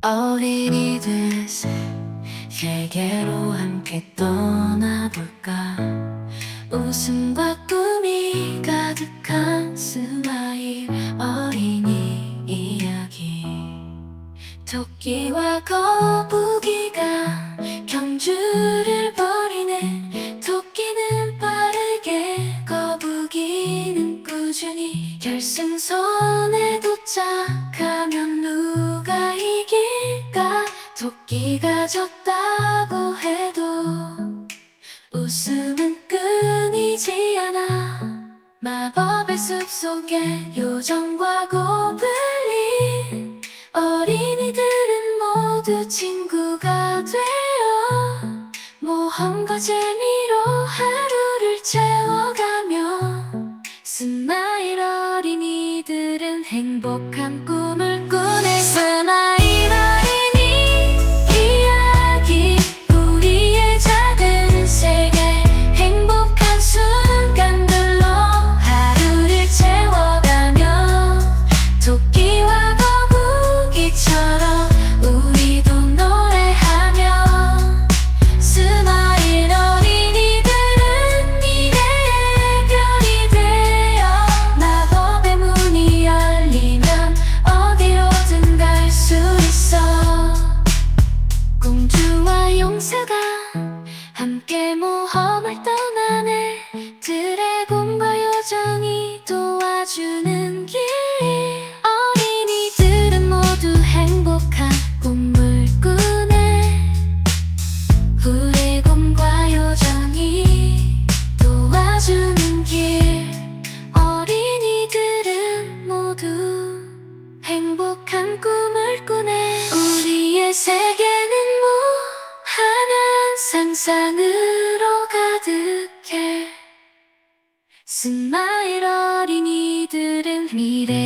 어린이들 세계로 함께 떠나볼까? 웃음과 꿈이 가득한 스마일 어린이 이야기. 토끼와 거북이가 경주를 벌이네. 토끼는 빠르게 거북이는 꾸준히 결승선에 도착하면 누가 이길까 토끼가 졌다고 해도 웃음은 끊이지 않아. 마법의 숲속의 요정과 고블린 어린이들은 모두 친구가 되어 모험과 재미로 하루를 채워가며 스마일 어린이들은 행복한 꿈을 용사가 함께 모험을 떠나네. 드래 영상으로 가득해. 스마일 어린이들은 미래